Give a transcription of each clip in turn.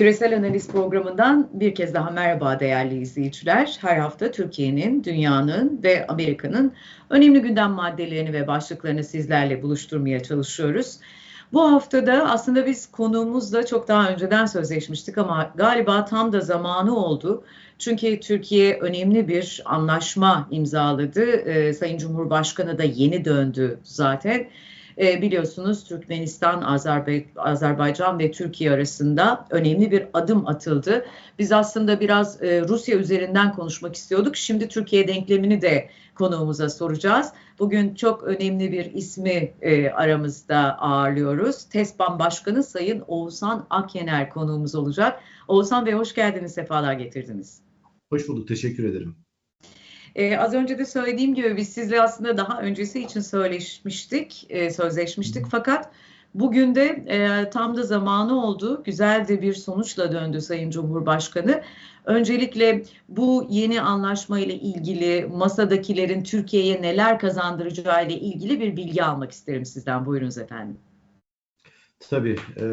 Küresel Analiz programından bir kez daha merhaba değerli izleyiciler. Her hafta Türkiye'nin, dünyanın ve Amerika'nın önemli gündem maddelerini ve başlıklarını sizlerle buluşturmaya çalışıyoruz. Bu haftada aslında biz konuğumuzla çok daha önceden sözleşmiştik ama galiba tam da zamanı oldu. Çünkü Türkiye önemli bir anlaşma imzaladı. Ee, Sayın Cumhurbaşkanı da yeni döndü zaten. E, biliyorsunuz Türkmenistan, Azerbe Azerbaycan ve Türkiye arasında önemli bir adım atıldı. Biz aslında biraz e, Rusya üzerinden konuşmak istiyorduk. Şimdi Türkiye denklemini de konuğumuza soracağız. Bugün çok önemli bir ismi e, aramızda ağırlıyoruz. TESBAN Başkanı Sayın Oğuzhan Akyener konuğumuz olacak. Oğuzhan Bey hoş geldiniz, sefalar getirdiniz. Hoş bulduk, teşekkür ederim. Ee, az önce de söylediğim gibi biz sizle aslında daha öncesi için söyleşmiştik, e, sözleşmiştik. Fakat bugün de e, tam da zamanı oldu. Güzel de bir sonuçla döndü Sayın Cumhurbaşkanı. Öncelikle bu yeni anlaşma ile ilgili masadakilerin Türkiye'ye neler kazandıracağı ile ilgili bir bilgi almak isterim sizden. Buyurunuz efendim. Tabii. E,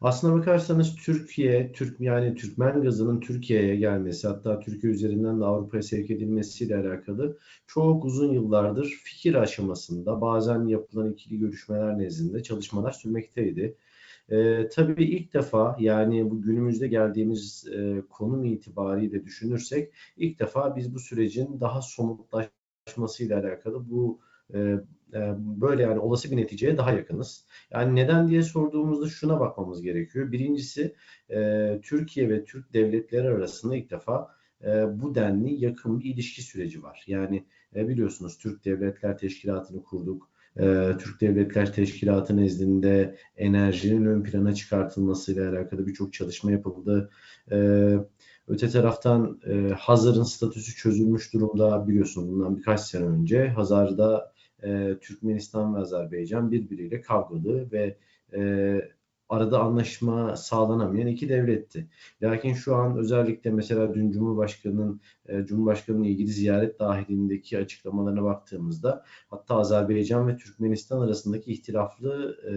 aslına bakarsanız Türkiye, Türk yani Türkmen gazının Türkiye'ye gelmesi, hatta Türkiye üzerinden de Avrupa'ya sevk edilmesiyle alakalı çok uzun yıllardır fikir aşamasında, bazen yapılan ikili görüşmeler nezdinde çalışmalar sürmekteydi. E, tabii ilk defa yani bu günümüzde geldiğimiz e, konum itibariyle düşünürsek ilk defa biz bu sürecin daha somutlaşmasıyla alakalı bu e, böyle yani olası bir neticeye daha yakınız. Yani neden diye sorduğumuzda şuna bakmamız gerekiyor. Birincisi e, Türkiye ve Türk devletleri arasında ilk defa e, bu denli yakın bir ilişki süreci var. Yani biliyorsunuz Türk Devletler Teşkilatı'nı kurduk. Türk Devletler Teşkilatı nezdinde enerjinin ön plana çıkartılmasıyla alakalı birçok çalışma yapıldı. Öte taraftan Hazar'ın statüsü çözülmüş durumda biliyorsunuz bundan birkaç sene önce. Hazar'da e, Türkmenistan ve Azerbaycan birbiriyle kavgalı ve e, arada anlaşma sağlanamayan iki devletti. Lakin şu an özellikle mesela dün Cumhurbaşkanı'nın e, Cumhurbaşkanı'nın ilgili ziyaret dahilindeki açıklamalarına baktığımızda hatta Azerbaycan ve Türkmenistan arasındaki ihtilaflı e,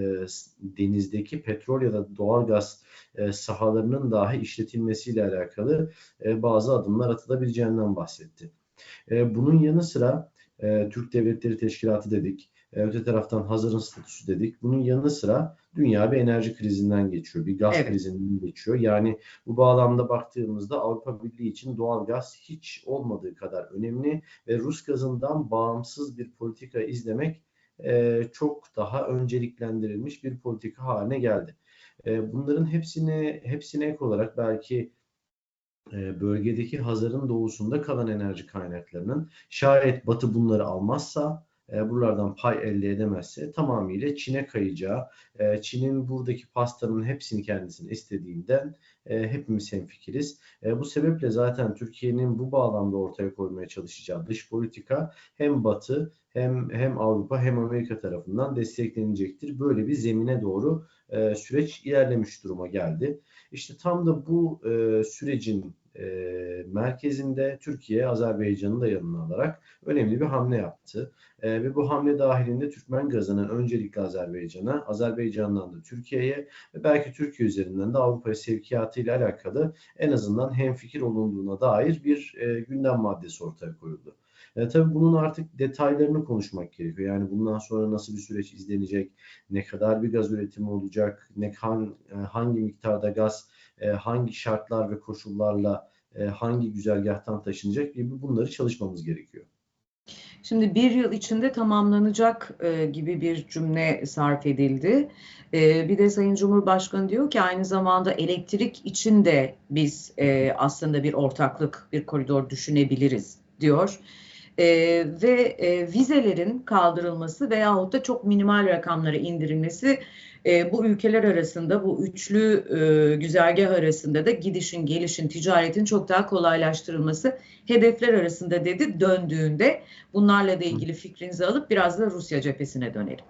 denizdeki petrol ya da doğal gaz e, sahalarının dahi işletilmesiyle alakalı e, bazı adımlar atılabileceğinden bahsetti. E, bunun yanı sıra e, Türk Devletleri Teşkilatı dedik. E, öte taraftan hazırın statüsü dedik. Bunun yanı sıra dünya bir enerji krizinden geçiyor. Bir gaz evet. krizinden geçiyor. Yani bu bağlamda baktığımızda Avrupa Birliği için doğal gaz hiç olmadığı kadar önemli ve Rus gazından bağımsız bir politika izlemek e, çok daha önceliklendirilmiş bir politika haline geldi. E, bunların hepsini hepsine ek olarak belki bölgedeki Hazar'ın doğusunda kalan enerji kaynaklarının şayet Batı bunları almazsa e, buralardan pay elde edemezse tamamıyla Çin'e kayacağı, e, Çin'in buradaki pastanın hepsini kendisine istediğinden e, hepimiz hemfikiriz. E, bu sebeple zaten Türkiye'nin bu bağlamda ortaya koymaya çalışacağı dış politika hem Batı hem hem Avrupa hem Amerika tarafından desteklenecektir. Böyle bir zemine doğru e, süreç ilerlemiş duruma geldi. İşte tam da bu e, sürecin e, merkezinde Türkiye Azerbaycan'ı da yanına alarak önemli bir hamle yaptı. E, ve bu hamle dahilinde Türkmen gazının öncelikle Azerbaycan'a, Azerbaycan'dan da Türkiye'ye ve belki Türkiye üzerinden de Avrupa'ya sevkiyatı ile alakalı en azından hemfikir olunduğuna dair bir e, gündem maddesi ortaya koyuldu. E, tabii bunun artık detaylarını konuşmak gerekiyor. Yani bundan sonra nasıl bir süreç izlenecek, ne kadar bir gaz üretimi olacak, ne kan, e, hangi miktarda gaz, e, hangi şartlar ve koşullarla e, hangi güzergahtan taşınacak gibi bunları çalışmamız gerekiyor. Şimdi bir yıl içinde tamamlanacak e, gibi bir cümle sarf edildi. E, bir de Sayın Cumhurbaşkanı diyor ki aynı zamanda elektrik için de biz e, aslında bir ortaklık, bir koridor düşünebiliriz diyor e, ve e, vizelerin kaldırılması veyahut da çok minimal rakamlara indirilmesi e, bu ülkeler arasında bu üçlü e, güzergah arasında da gidişin, gelişin, ticaretin çok daha kolaylaştırılması hedefler arasında dedi döndüğünde bunlarla da ilgili fikrinizi alıp biraz da Rusya cephesine dönelim.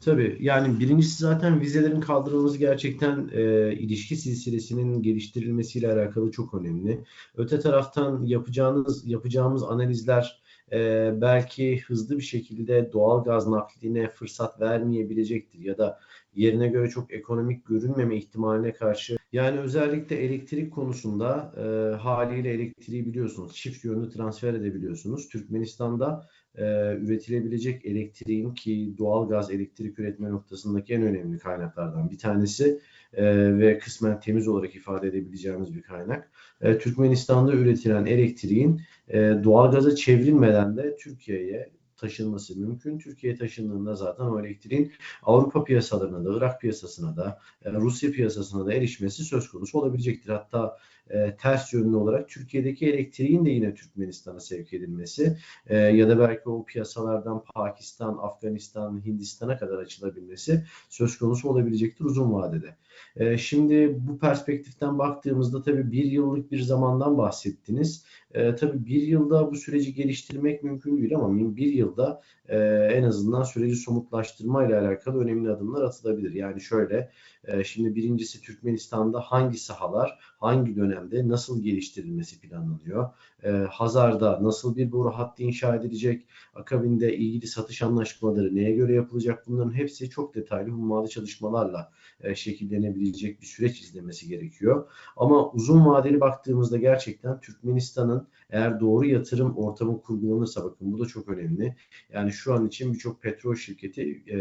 Tabii yani birincisi zaten vizelerin kaldırılması gerçekten e, ilişki silsilesinin geliştirilmesiyle alakalı çok önemli. Öte taraftan yapacağınız yapacağımız analizler e, belki hızlı bir şekilde doğal gaz nakline fırsat vermeyebilecektir ya da yerine göre çok ekonomik görünmeme ihtimaline karşı yani özellikle elektrik konusunda e, haliyle elektriği biliyorsunuz çift yönlü transfer edebiliyorsunuz. Türkmenistan'da e, üretilebilecek elektriğin ki doğal gaz elektrik üretme noktasındaki en önemli kaynaklardan bir tanesi e, ve kısmen temiz olarak ifade edebileceğimiz bir kaynak. E, Türkmenistan'da üretilen elektriğin e, doğal gaza çevrilmeden de Türkiye'ye taşınması mümkün. Türkiye taşındığında zaten o elektriğin Avrupa piyasalarına da, Irak piyasasına da, e, Rusya piyasasına da erişmesi söz konusu olabilecektir. Hatta e, ters yönlü olarak Türkiye'deki elektriğin de yine Türkmenistan'a sevk edilmesi e, ya da belki o piyasalardan Pakistan, Afganistan, Hindistan'a kadar açılabilmesi söz konusu olabilecektir uzun vadede. E, şimdi bu perspektiften baktığımızda tabii bir yıllık bir zamandan bahsettiniz. E, tabii bir yılda bu süreci geliştirmek mümkün değil ama bir yılda e, en azından süreci somutlaştırma ile alakalı önemli adımlar atılabilir. Yani şöyle, e, şimdi birincisi Türkmenistan'da hangi sahalar, hangi dönemde nasıl geliştirilmesi planlanıyor? E, Hazar'da nasıl bir boru hattı inşa edilecek? Akabinde ilgili satış anlaşmaları neye göre yapılacak? Bunların hepsi çok detaylı hummalı çalışmalarla e, şekillenebilecek bir süreç izlemesi gerekiyor. Ama uzun vadeli baktığımızda gerçekten Türkmenistan'ın eğer doğru yatırım ortamı kurgulanırsa bakın bu da çok önemli. Yani şu an için birçok petrol şirketi e,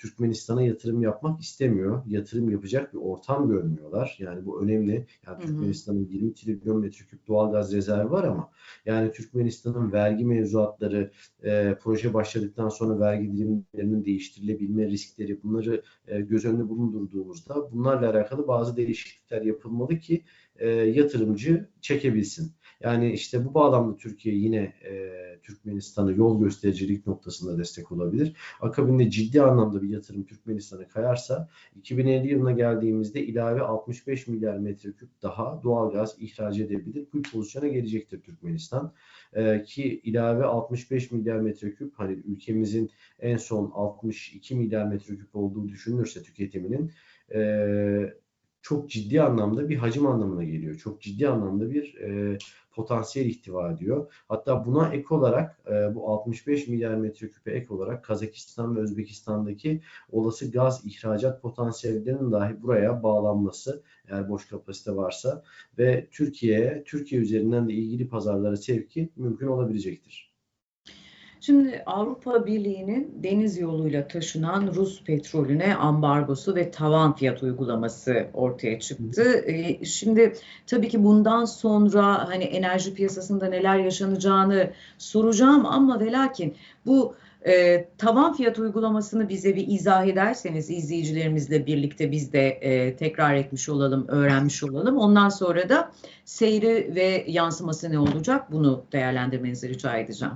Türkmenistan'a yatırım yapmak istemiyor. Yatırım yapacak bir ortam görmüyorlar. Yani bu önemli. Yani Türkmenistan'ın 20 trilyon metreküp doğal gaz rezervi var ama yani Türkmenistan'ın vergi mevzuatları, e, proje başladıktan sonra vergi dilimlerinin değiştirilebilme riskleri bunları e, göz önünde bulundurduğumuzda bunlarla alakalı bazı değişiklikler yapılmalı ki e, yatırımcı çekebilsin. Yani işte bu bağlamda Türkiye yine e, Türkmenistan'a yol göstericilik noktasında destek olabilir. Akabinde ciddi anlamda bir yatırım Türkmenistan'a kayarsa 2050 yılına geldiğimizde ilave 65 milyar metreküp daha doğal gaz ihraç edebilir. Bu pozisyona gelecektir Türkmenistan. E, ki ilave 65 milyar metreküp hani ülkemizin en son 62 milyar metreküp olduğu düşünülürse tüketiminin e, çok ciddi anlamda bir hacim anlamına geliyor. Çok ciddi anlamda bir e, potansiyel ihtiva ediyor. Hatta buna ek olarak e, bu 65 milyar metreküpe ek olarak Kazakistan ve Özbekistan'daki olası gaz ihracat potansiyellerinin dahi buraya bağlanması eğer boş kapasite varsa ve Türkiye'ye, Türkiye üzerinden de ilgili pazarlara sevki mümkün olabilecektir. Şimdi Avrupa Birliği'nin deniz yoluyla taşınan Rus petrolüne ambargosu ve tavan fiyat uygulaması ortaya çıktı. Ee, şimdi tabii ki bundan sonra hani enerji piyasasında neler yaşanacağını soracağım ama ve lakin bu e, tavan fiyat uygulamasını bize bir izah ederseniz izleyicilerimizle birlikte biz de e, tekrar etmiş olalım, öğrenmiş olalım. Ondan sonra da seyri ve yansıması ne olacak bunu değerlendirmenizi rica edeceğim.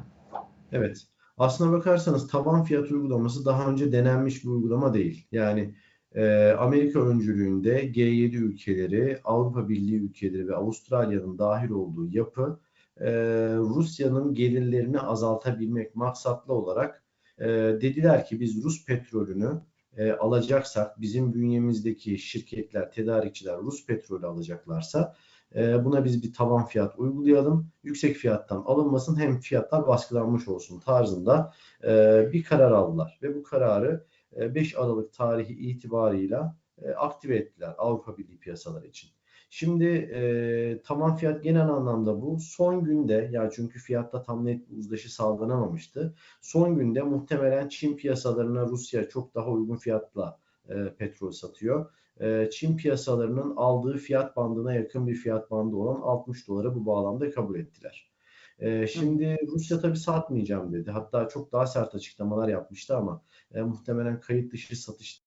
Evet. Aslına bakarsanız taban fiyat uygulaması daha önce denenmiş bir uygulama değil. Yani e, Amerika öncülüğünde G7 ülkeleri, Avrupa Birliği ülkeleri ve Avustralya'nın dahil olduğu yapı e, Rusya'nın gelirlerini azaltabilmek maksatlı olarak e, dediler ki biz Rus petrolünü e, alacaksak bizim bünyemizdeki şirketler, tedarikçiler Rus petrolü alacaklarsa ee, buna biz bir tavan fiyat uygulayalım. Yüksek fiyattan alınmasın hem fiyatlar baskılanmış olsun tarzında e, bir karar aldılar. Ve bu kararı 5 e, Aralık tarihi itibarıyla e, aktive ettiler Avrupa Birliği piyasaları için. Şimdi e, tavan fiyat genel anlamda bu. Son günde ya çünkü fiyatta tam net bir uzlaşı sağlanamamıştı. Son günde muhtemelen Çin piyasalarına Rusya çok daha uygun fiyatla e, petrol satıyor. E, Çin piyasalarının aldığı fiyat bandına yakın bir fiyat bandı olan 60 dolara bu bağlamda kabul ettiler. E, şimdi Rusya tabii satmayacağım dedi. Hatta çok daha sert açıklamalar yapmıştı ama e, muhtemelen kayıt dışı satış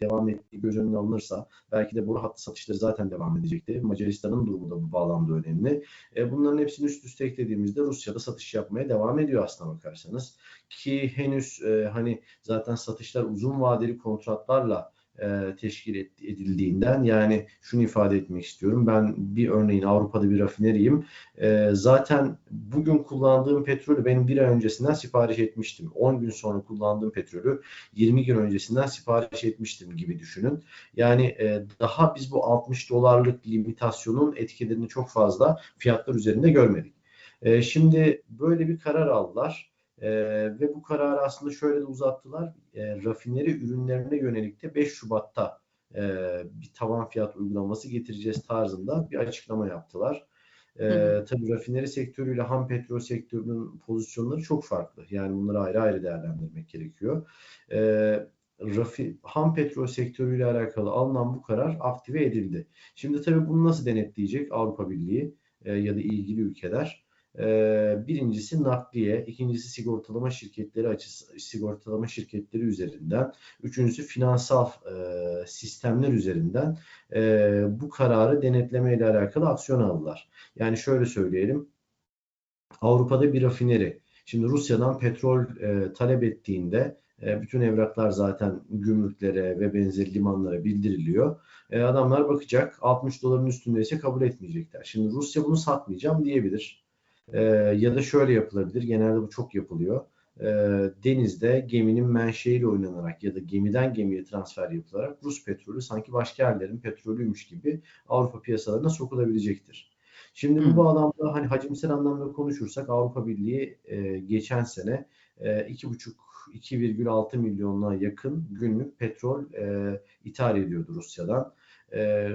devam ettiği göz önüne alınırsa belki de bu hattı satışları zaten devam edecekti. Macaristan'ın durumu da bu bağlamda önemli. Bunların hepsini üst üste eklediğimizde Rusya'da satış yapmaya devam ediyor aslına bakarsanız. Ki henüz hani zaten satışlar uzun vadeli kontratlarla e, teşkil edildiğinden yani şunu ifade etmek istiyorum. Ben bir örneğin Avrupa'da bir rafineriyim. E, zaten bugün kullandığım petrolü ben bir ay öncesinden sipariş etmiştim. 10 gün sonra kullandığım petrolü 20 gün öncesinden sipariş etmiştim gibi düşünün. Yani e, daha biz bu 60 dolarlık limitasyonun etkilerini çok fazla fiyatlar üzerinde görmedik. E, şimdi böyle bir karar aldılar. E, ve bu kararı aslında şöyle de uzattılar. E, rafineri ürünlerine yönelik de 5 Şubat'ta e, bir tavan fiyat uygulaması getireceğiz tarzında bir açıklama yaptılar. E, tabii rafineri sektörüyle ham petrol sektörünün pozisyonları çok farklı. Yani bunları ayrı ayrı değerlendirmek gerekiyor. E, rafi, ham petrol sektörüyle alakalı alınan bu karar aktive edildi. Şimdi tabii bunu nasıl denetleyecek Avrupa Birliği e, ya da ilgili ülkeler? E, birincisi nakliye, ikincisi sigortalama şirketleri açısı, sigortalama şirketleri üzerinden, üçüncüsü finansal e, sistemler üzerinden e, bu kararı denetleme ile alakalı aksiyon aldılar. Yani şöyle söyleyelim, Avrupa'da bir rafineri, şimdi Rusya'dan petrol e, talep ettiğinde e, bütün evraklar zaten gümrüklere ve benzeri limanlara bildiriliyor. E, adamlar bakacak 60 doların üstündeyse kabul etmeyecekler. Şimdi Rusya bunu satmayacağım diyebilir. E, ya da şöyle yapılabilir. Genelde bu çok yapılıyor. Denizde geminin menşeiyle oynanarak ya da gemiden gemiye transfer yapılarak Rus petrolü sanki başka yerlerin petrolüymüş gibi Avrupa piyasalarına sokulabilecektir. Şimdi bu bağlamda hani hacimsel anlamda konuşursak Avrupa Birliği geçen sene 2,5 2,6 milyona yakın günlük petrol e, ithal ediyordu Rusya'dan. E,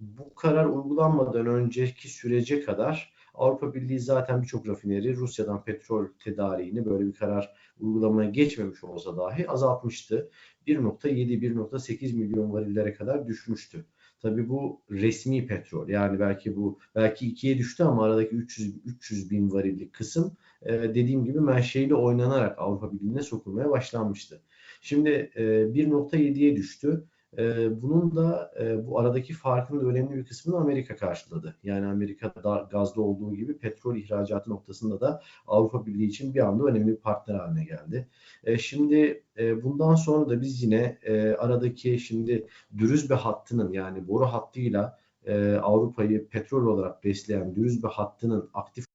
bu karar uygulanmadan önceki sürece kadar Avrupa Birliği zaten birçok rafineri Rusya'dan petrol tedariğini böyle bir karar uygulamaya geçmemiş olsa dahi azaltmıştı. 1.7-1.8 milyon varillere kadar düşmüştü. Tabii bu resmi petrol. Yani belki bu belki ikiye düştü ama aradaki 300 300 bin varillik kısım e, dediğim gibi menşeili oynanarak Avrupa Birliği'ne sokulmaya başlanmıştı. Şimdi e, 1.7'ye düştü. E, bunun da e, bu aradaki farkın da önemli bir kısmını Amerika karşıladı. Yani Amerika'da gazda olduğu gibi petrol ihracatı noktasında da Avrupa Birliği için bir anda önemli bir partner haline geldi. E, şimdi e, bundan sonra da biz yine e, aradaki şimdi Dürüzbe hattının yani boru hattıyla e, Avrupa'yı petrol olarak besleyen Dürüzbe hattının aktif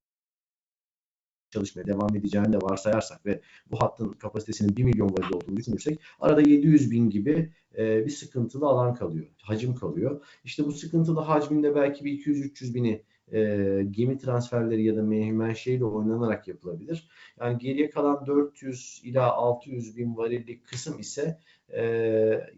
çalışmaya devam edeceğini de varsayarsak ve bu hattın kapasitesinin 1 milyon varil olduğunu düşünürsek arada 700 bin gibi e, bir sıkıntılı alan kalıyor. Hacim kalıyor. İşte bu sıkıntılı hacminde belki bir 200-300 bini e, gemi transferleri ya da menşeyle oynanarak yapılabilir. Yani geriye kalan 400 ila 600 bin varillik kısım ise e,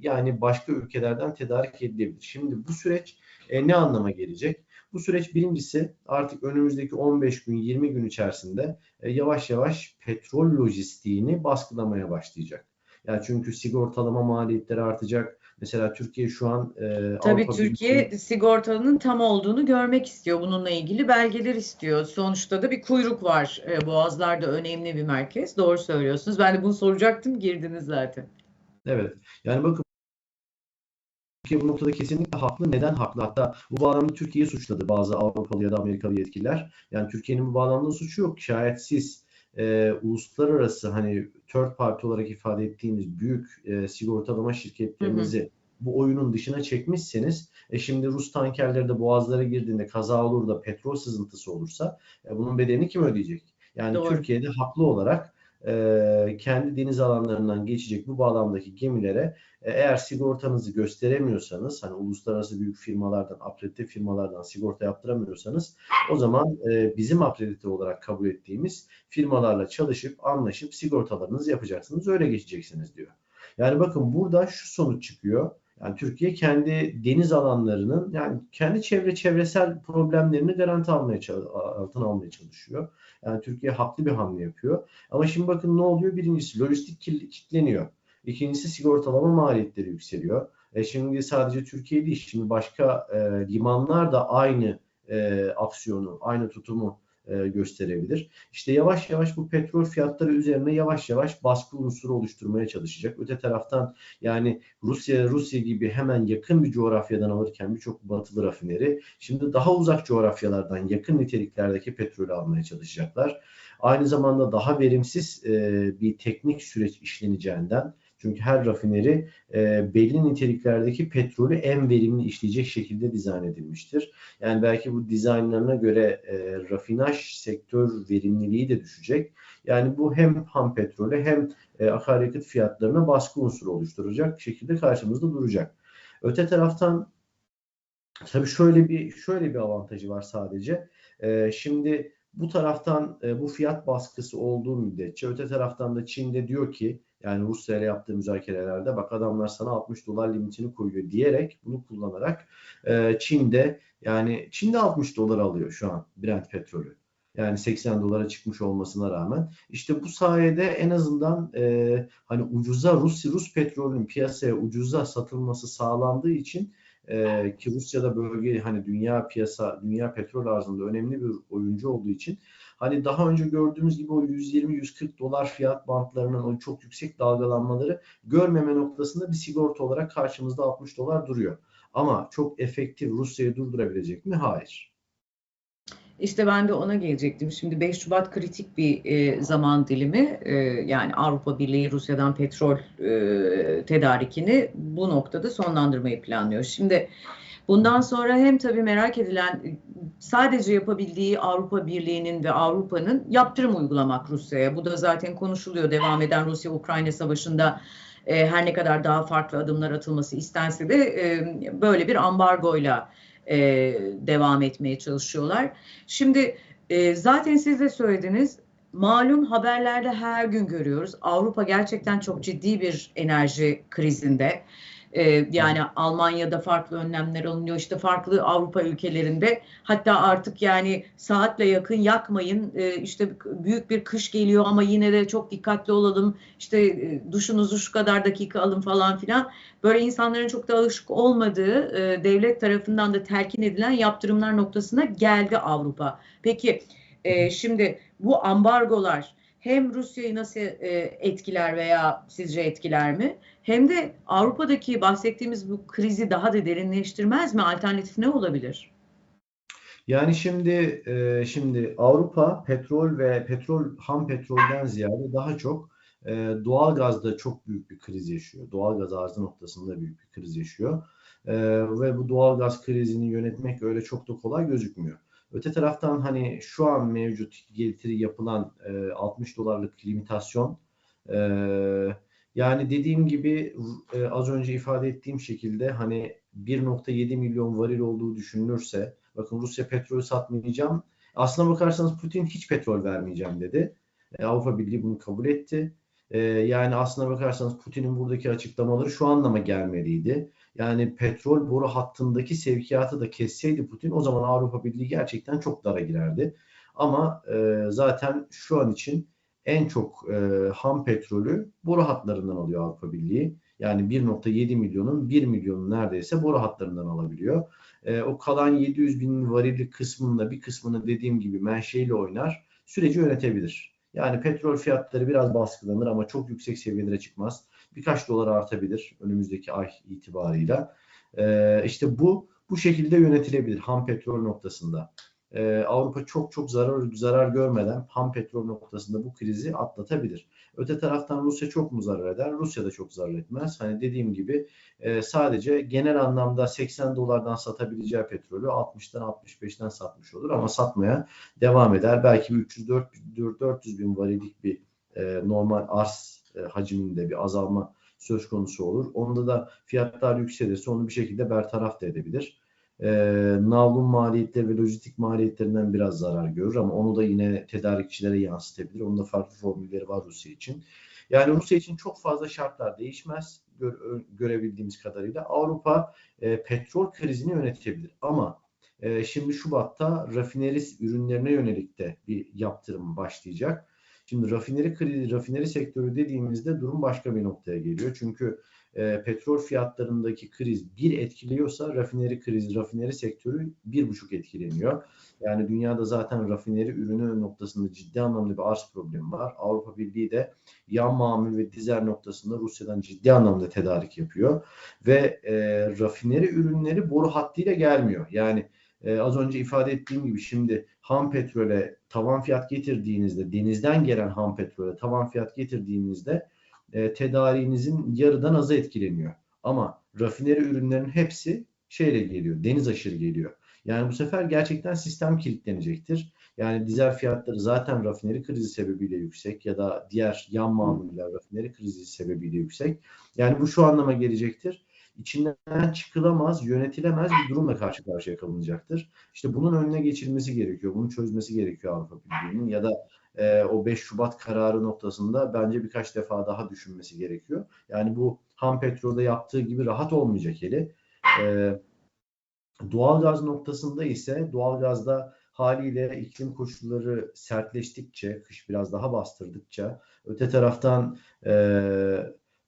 yani başka ülkelerden tedarik edilebilir. Şimdi bu süreç e, ne anlama gelecek? Bu süreç birincisi artık önümüzdeki 15 gün 20 gün içerisinde e, yavaş yavaş petrol lojistiğini baskılamaya başlayacak. Yani çünkü sigortalama maliyetleri artacak. Mesela Türkiye şu an e, Tabii Avrupa Türkiye Birliği... sigortalının tam olduğunu görmek istiyor. Bununla ilgili belgeler istiyor. Sonuçta da bir kuyruk var. E, Boğazlar'da önemli bir merkez. Doğru söylüyorsunuz. Ben de bunu soracaktım. Girdiniz zaten. Evet. Yani bakın Türkiye bu noktada kesinlikle haklı. Neden haklı? Hatta bu bağlamda Türkiye'yi suçladı bazı Avrupalı ya da Amerikalı yetkililer. Yani Türkiye'nin bu bağlamda suçu yok. Şayet siz e, uluslararası hani third party olarak ifade ettiğimiz büyük e, sigortalama şirketlerinizi hı hı. bu oyunun dışına çekmişseniz e şimdi Rus tankerleri de boğazlara girdiğinde kaza olur da petrol sızıntısı olursa e, bunun bedelini kim ödeyecek? Yani Doğru. Türkiye'de haklı olarak e, kendi deniz alanlarından geçecek bu bağlamdaki gemilere e, eğer sigortanızı gösteremiyorsanız hani uluslararası büyük firmalardan, akredite firmalardan sigorta yaptıramıyorsanız o zaman e, bizim akredite olarak kabul ettiğimiz firmalarla çalışıp anlaşıp sigortalarınızı yapacaksınız. Öyle geçeceksiniz diyor. Yani bakın burada şu sonuç çıkıyor. Yani Türkiye kendi deniz alanlarının yani kendi çevre çevresel problemlerini garanti almaya altına almaya çalışıyor. Yani Türkiye haklı bir hamle yapıyor. Ama şimdi bakın ne oluyor? Birincisi lojistik kilitleniyor. İkincisi sigortalama maliyetleri yükseliyor. E şimdi sadece Türkiye değil, şimdi başka e, limanlar da aynı e, aksiyonu, aynı tutumu e, gösterebilir. İşte yavaş yavaş bu petrol fiyatları üzerine yavaş yavaş baskı unsuru oluşturmaya çalışacak. Öte taraftan yani Rusya Rusya gibi hemen yakın bir coğrafyadan alırken birçok batılı rafineri şimdi daha uzak coğrafyalardan yakın niteliklerdeki petrolü almaya çalışacaklar. Aynı zamanda daha verimsiz e, bir teknik süreç işleneceğinden çünkü her rafineri e, belli niteliklerdeki petrolü en verimli işleyecek şekilde dizayn edilmiştir. Yani belki bu dizaynlarına göre e, rafinaj sektör verimliliği de düşecek. Yani bu hem ham petrole hem e, akaryakıt fiyatlarına baskı unsuru oluşturacak şekilde karşımızda duracak. Öte taraftan tabii şöyle bir şöyle bir avantajı var sadece. E, şimdi bu taraftan e, bu fiyat baskısı olduğu müddetçe öte taraftan da Çin'de diyor ki yani Rusya ile yaptığı müzakerelerde bak adamlar sana 60 dolar limitini koyuyor diyerek bunu kullanarak e, Çin'de yani Çin'de 60 dolar alıyor şu an Brent petrolü. Yani 80 dolara çıkmış olmasına rağmen işte bu sayede en azından e, hani ucuza Rus Rus petrolünün piyasaya ucuza satılması sağlandığı için e, ki Rusya'da bölge hani dünya piyasa dünya petrol arzında önemli bir oyuncu olduğu için hani daha önce gördüğümüz gibi o 120-140 dolar fiyat bantlarının o çok yüksek dalgalanmaları görmeme noktasında bir sigorta olarak karşımızda 60 dolar duruyor. Ama çok efektif Rusya'yı durdurabilecek mi? Hayır. İşte ben de ona gelecektim. Şimdi 5 Şubat kritik bir e, zaman dilimi. E, yani Avrupa Birliği Rusya'dan petrol e, tedarikini bu noktada sonlandırmayı planlıyor. Şimdi bundan sonra hem tabii merak edilen sadece yapabildiği Avrupa Birliği'nin ve Avrupa'nın yaptırım uygulamak Rusya'ya. Bu da zaten konuşuluyor. Devam eden Rusya-Ukrayna savaşında e, her ne kadar daha farklı adımlar atılması istense de e, böyle bir ambargoyla e, devam etmeye çalışıyorlar. Şimdi e, zaten siz de söylediniz malum haberlerde her gün görüyoruz. Avrupa gerçekten çok ciddi bir enerji krizinde. Ee, yani Almanya'da farklı önlemler alınıyor. İşte farklı Avrupa ülkelerinde hatta artık yani saatle yakın yakmayın. Ee, işte büyük bir kış geliyor ama yine de çok dikkatli olalım. İşte e, duşunuzu şu kadar dakika alın falan filan. Böyle insanların çok da alışık olmadığı e, devlet tarafından da telkin edilen yaptırımlar noktasına geldi Avrupa. Peki e, şimdi bu ambargolar hem Rusya'yı nasıl e, etkiler veya sizce etkiler mi? Hem de Avrupa'daki bahsettiğimiz bu krizi daha da derinleştirmez mi? Alternatif ne olabilir? Yani şimdi e, şimdi Avrupa petrol ve petrol ham petrolden ziyade daha çok e, doğal gazda çok büyük bir kriz yaşıyor. Doğal gaz arzı noktasında büyük bir kriz yaşıyor. E, ve bu doğal gaz krizini yönetmek öyle çok da kolay gözükmüyor. Öte taraftan hani şu an mevcut getiri yapılan e, 60 dolarlık limitasyon e, yani dediğim gibi e, az önce ifade ettiğim şekilde hani 1.7 milyon varil olduğu düşünülürse bakın Rusya petrol satmayacağım. Aslına bakarsanız Putin hiç petrol vermeyeceğim dedi. E, Avrupa Birliği bunu kabul etti. E, yani aslına bakarsanız Putin'in buradaki açıklamaları şu anlama gelmeliydi. Yani petrol boru hattındaki sevkiyatı da kesseydi Putin o zaman Avrupa Birliği gerçekten çok dara girerdi. Ama e, zaten şu an için en çok e, ham petrolü boru hatlarından alıyor Avrupa Birliği. Yani 1.7 milyonun 1 milyonu neredeyse boru hatlarından alabiliyor. E, o kalan 700 bin varillik kısmında bir kısmını dediğim gibi menşeyle oynar. Süreci yönetebilir. Yani petrol fiyatları biraz baskılanır ama çok yüksek seviyelere çıkmaz. Birkaç dolar artabilir önümüzdeki ay itibarıyla. E, işte bu bu şekilde yönetilebilir ham petrol noktasında e, Avrupa çok çok zarar zarar görmeden ham petrol noktasında bu krizi atlatabilir. Öte taraftan Rusya çok mu zarar eder? Rusya da çok zarar etmez. Hani dediğim gibi e, sadece genel anlamda 80 dolardan satabileceği petrolü 60'tan 65'ten satmış olur ama satmaya devam eder. Belki 300-400 bin varillik bir e, normal arz e, hacminde bir azalma söz konusu olur. Onda da fiyatlar yükselirse onu bir şekilde bertaraf da edebilir e, navlun maliyetleri ve lojistik maliyetlerinden biraz zarar görür ama onu da yine tedarikçilere yansıtabilir. Onun da farklı formülleri var Rusya için. Yani Rusya için çok fazla şartlar değişmez gör, görebildiğimiz kadarıyla. Avrupa e, petrol krizini yönetebilir ama e, şimdi Şubat'ta rafineri ürünlerine yönelik de bir yaptırım başlayacak. Şimdi rafineri krizi, rafineri sektörü dediğimizde durum başka bir noktaya geliyor. Çünkü e, petrol fiyatlarındaki kriz bir etkiliyorsa rafineri kriz, rafineri sektörü bir buçuk etkileniyor. Yani dünyada zaten rafineri ürünü noktasında ciddi anlamda bir arz problemi var. Avrupa Birliği de yan mamul ve dizel noktasında Rusya'dan ciddi anlamda tedarik yapıyor. Ve e, rafineri ürünleri boru hattıyla gelmiyor. Yani e, az önce ifade ettiğim gibi şimdi ham petrole tavan fiyat getirdiğinizde denizden gelen ham petrole tavan fiyat getirdiğinizde e, tedariğinizin yarıdan azı etkileniyor. Ama rafineri ürünlerin hepsi şeyle geliyor, deniz aşırı geliyor. Yani bu sefer gerçekten sistem kilitlenecektir. Yani dizel fiyatları zaten rafineri krizi sebebiyle yüksek ya da diğer yan mamuller rafineri krizi sebebiyle yüksek. Yani bu şu anlama gelecektir. İçinden çıkılamaz, yönetilemez bir durumla karşı karşıya kalınacaktır. İşte bunun önüne geçilmesi gerekiyor. Bunu çözmesi gerekiyor Avrupa Birliği'nin ya da e, o 5 Şubat kararı noktasında bence birkaç defa daha düşünmesi gerekiyor. Yani bu ham petrolde yaptığı gibi rahat olmayacak eli. E, doğalgaz noktasında ise doğalgazda haliyle iklim koşulları sertleştikçe, kış biraz daha bastırdıkça, öte taraftan e,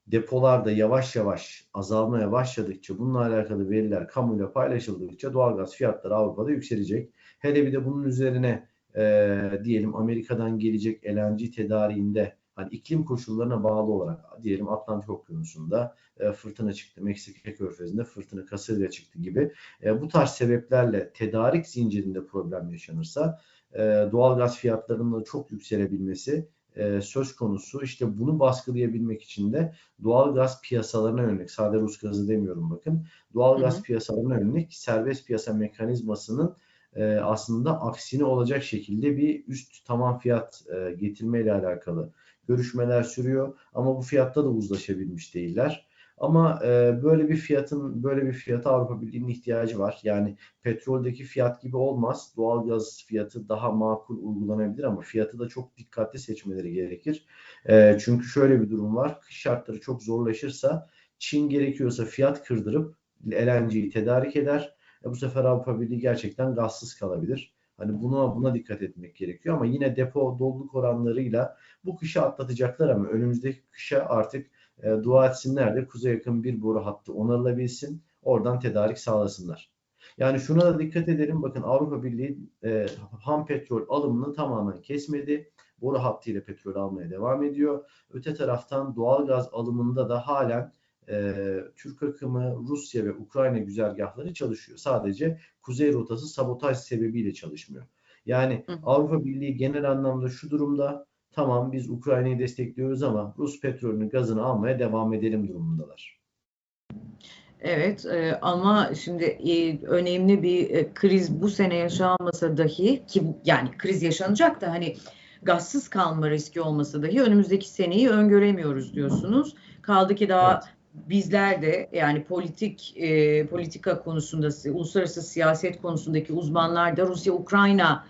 depolarda yavaş yavaş azalmaya başladıkça, bununla alakalı veriler kamuyla paylaşıldıkça doğalgaz fiyatları Avrupa'da yükselecek. Hele bir de bunun üzerine e, diyelim Amerika'dan gelecek LNG tedariğinde hani iklim koşullarına bağlı olarak diyelim Atlantik Okyanusu'nda e, fırtına çıktı, Meksika Körfezi'nde fırtına kasırga çıktı gibi e, bu tarz sebeplerle tedarik zincirinde problem yaşanırsa e, doğal gaz fiyatlarının çok yükselebilmesi e, söz konusu. İşte bunu baskılayabilmek için de doğal gaz piyasalarına yönelik, sadece Rus gazı demiyorum bakın, doğal gaz piyasalarına yönelik serbest piyasa mekanizmasının e, aslında aksine olacak şekilde bir üst tamam fiyat e, getirme ile alakalı görüşmeler sürüyor ama bu fiyatta da uzlaşabilmiş değiller. Ama e, böyle bir fiyatın böyle bir fiyata Avrupa Birliği'nin ihtiyacı var. Yani petroldeki fiyat gibi olmaz. Doğalgaz fiyatı daha makul uygulanabilir ama fiyatı da çok dikkatli seçmeleri gerekir. E, çünkü şöyle bir durum var. Kış şartları çok zorlaşırsa Çin gerekiyorsa fiyat kırdırıp LNG'yi tedarik eder. E, bu sefer Avrupa Birliği gerçekten gazsız kalabilir. Hani buna buna dikkat etmek gerekiyor ama yine depo doluluk oranlarıyla bu kışı atlatacaklar ama önümüzdeki kışa artık e, dua etsinler de kuzeye yakın bir boru hattı onarılabilsin. Oradan tedarik sağlasınlar. Yani şuna da dikkat edelim. Bakın Avrupa Birliği e, ham petrol alımını tamamen kesmedi. Boru hattıyla petrol almaya devam ediyor. Öte taraftan doğal gaz alımında da halen e, Türk akımı, Rusya ve Ukrayna güzergahları çalışıyor. Sadece kuzey rotası sabotaj sebebiyle çalışmıyor. Yani hı hı. Avrupa Birliği genel anlamda şu durumda tamam biz Ukrayna'yı destekliyoruz ama Rus petrolünü, gazını almaya devam edelim durumundalar. Evet e, ama şimdi e, önemli bir e, kriz bu sene yaşanmasa dahi ki yani kriz yaşanacak da hani gazsız kalma riski olmasa dahi önümüzdeki seneyi öngöremiyoruz diyorsunuz. Kaldı ki daha evet bizler de yani politik e, politika konusunda uluslararası siyaset konusundaki uzmanlar da Rusya-Ukrayna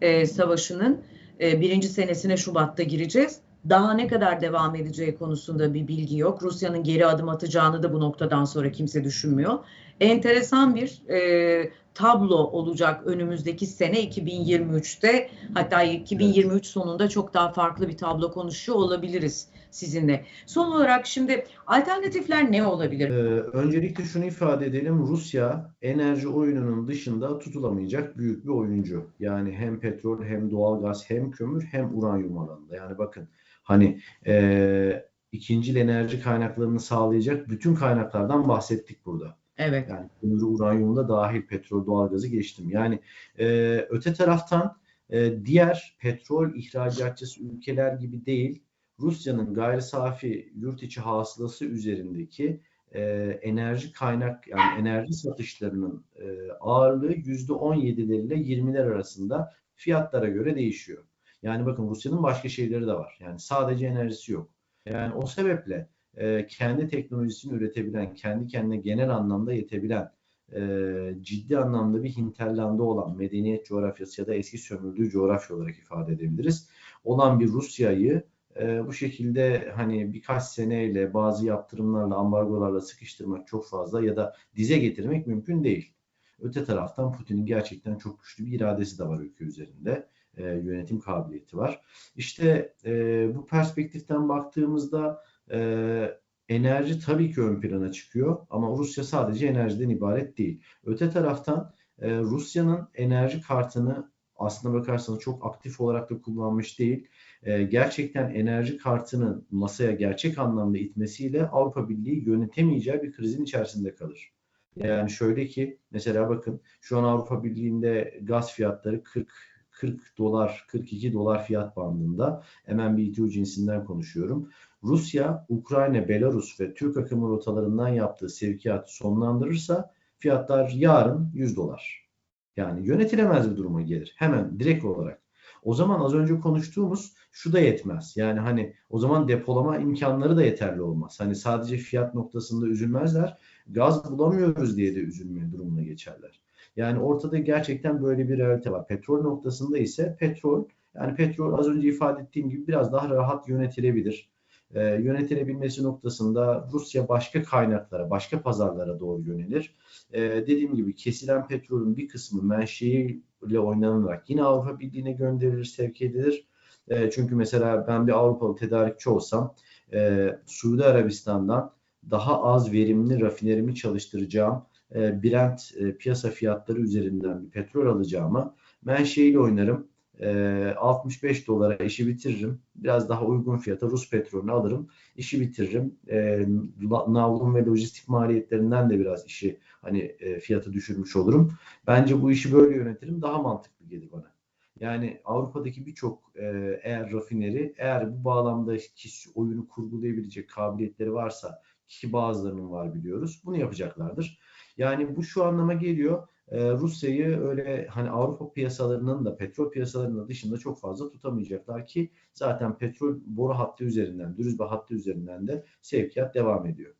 e, savaşının e, birinci senesine Şubat'ta gireceğiz. Daha ne kadar devam edeceği konusunda bir bilgi yok. Rusya'nın geri adım atacağını da bu noktadan sonra kimse düşünmüyor. Enteresan bir e, tablo olacak önümüzdeki sene 2023'te. Hatta 2023 sonunda çok daha farklı bir tablo konuşuyor olabiliriz sizinle. Son olarak şimdi alternatifler ne olabilir? Ee, öncelikle şunu ifade edelim. Rusya enerji oyununun dışında tutulamayacak büyük bir oyuncu. Yani hem petrol hem doğalgaz hem kömür hem uranyum alanında. Yani bakın hani e, ikincil enerji kaynaklarını sağlayacak bütün kaynaklardan bahsettik burada. Evet. Yani kömürü, uranyumu da dahil petrol, doğalgazı geçtim. Yani e, öte taraftan e, diğer petrol ihracatçısı ülkeler gibi değil, Rusya'nın gayri safi yurt içi hasılası üzerindeki e, enerji kaynak yani enerji satışlarının e, ağırlığı %17'ler ile 20'ler arasında fiyatlara göre değişiyor. Yani bakın Rusya'nın başka şeyleri de var. Yani sadece enerjisi yok. Yani o sebeple e, kendi teknolojisini üretebilen, kendi kendine genel anlamda yetebilen, e, ciddi anlamda bir hinterlanda olan medeniyet coğrafyası ya da eski sömürdüğü coğrafya olarak ifade edebiliriz. Olan bir Rusya'yı e, bu şekilde hani birkaç seneyle bazı yaptırımlarla, ambargolarla sıkıştırmak çok fazla ya da dize getirmek mümkün değil. Öte taraftan Putin'in gerçekten çok güçlü bir iradesi de var ülke üzerinde. E, yönetim kabiliyeti var. İşte e, bu perspektiften baktığımızda e, enerji tabii ki ön plana çıkıyor ama Rusya sadece enerjiden ibaret değil. Öte taraftan e, Rusya'nın enerji kartını aslında bakarsanız çok aktif olarak da kullanmış değil. E, gerçekten enerji kartının masaya gerçek anlamda itmesiyle Avrupa Birliği yönetemeyeceği bir krizin içerisinde kalır. Yani şöyle ki mesela bakın şu an Avrupa Birliği'nde gaz fiyatları 40 40 dolar, 42 dolar fiyat bandında. Bir cinsinden konuşuyorum. Rusya, Ukrayna, Belarus ve Türk akımı rotalarından yaptığı sevkiyatı sonlandırırsa fiyatlar yarın 100 dolar. Yani yönetilemez bir duruma gelir. Hemen direkt olarak. O zaman az önce konuştuğumuz şu da yetmez. Yani hani o zaman depolama imkanları da yeterli olmaz. Hani sadece fiyat noktasında üzülmezler. gaz bulamıyoruz diye de üzülme durumuna geçerler. Yani ortada gerçekten böyle bir realite var. Petrol noktasında ise petrol yani petrol az önce ifade ettiğim gibi biraz daha rahat yönetilebilir. E, yönetilebilmesi noktasında Rusya başka kaynaklara, başka pazarlara doğru yönelir. E, dediğim gibi kesilen petrolün bir kısmı menşeiyle oynanarak yine Avrupa Birliği'ne gönderilir, sevk edilir. E, çünkü mesela ben bir Avrupalı tedarikçi olsam e, Suudi Arabistan'dan daha az verimli rafinerimi çalıştıracağım e, Brent e, piyasa fiyatları üzerinden bir petrol alacağıma menşeiyle oynarım. E, 65 dolara işi bitiririm. Biraz daha uygun fiyata Rus petrolünü alırım. işi bitiririm. E, navlun ve lojistik maliyetlerinden de biraz işi hani e, fiyatı düşürmüş olurum. Bence bu işi böyle yönetirim. Daha mantıklı gelir bana. Yani Avrupa'daki birçok e, eğer rafineri eğer bu bağlamda oyunu kurgulayabilecek kabiliyetleri varsa ki bazılarının var biliyoruz. Bunu yapacaklardır. Yani bu şu anlama geliyor. E, Rusya'yı öyle hani Avrupa piyasalarının da petrol piyasalarının dışında çok fazla tutamayacaklar ki zaten petrol boru hattı üzerinden, dürüzbe hattı üzerinden de sevkiyat devam ediyor.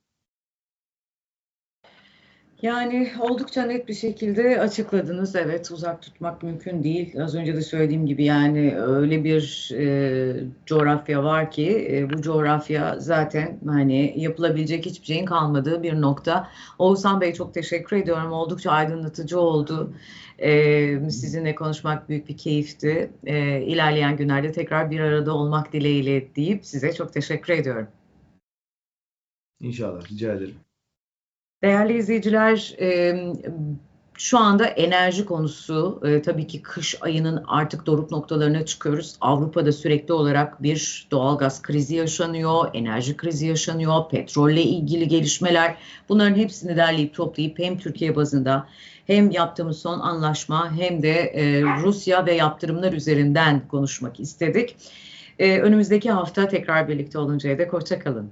Yani oldukça net bir şekilde açıkladınız. Evet uzak tutmak mümkün değil. Az önce de söylediğim gibi yani öyle bir e, coğrafya var ki e, bu coğrafya zaten hani yapılabilecek hiçbir şeyin kalmadığı bir nokta. Oğuzhan Bey çok teşekkür ediyorum. Oldukça aydınlatıcı oldu. E, sizinle konuşmak büyük bir keyifti. E, ilerleyen günlerde tekrar bir arada olmak dileğiyle deyip size çok teşekkür ediyorum. İnşallah rica ederim. Değerli izleyiciler, şu anda enerji konusu tabii ki kış ayının artık doruk noktalarına çıkıyoruz. Avrupa'da sürekli olarak bir doğalgaz krizi yaşanıyor, enerji krizi yaşanıyor, petrolle ilgili gelişmeler. Bunların hepsini derleyip toplayıp hem Türkiye bazında hem yaptığımız son anlaşma hem de Rusya ve yaptırımlar üzerinden konuşmak istedik. Önümüzdeki hafta tekrar birlikte oluncaya dek hoşçakalın.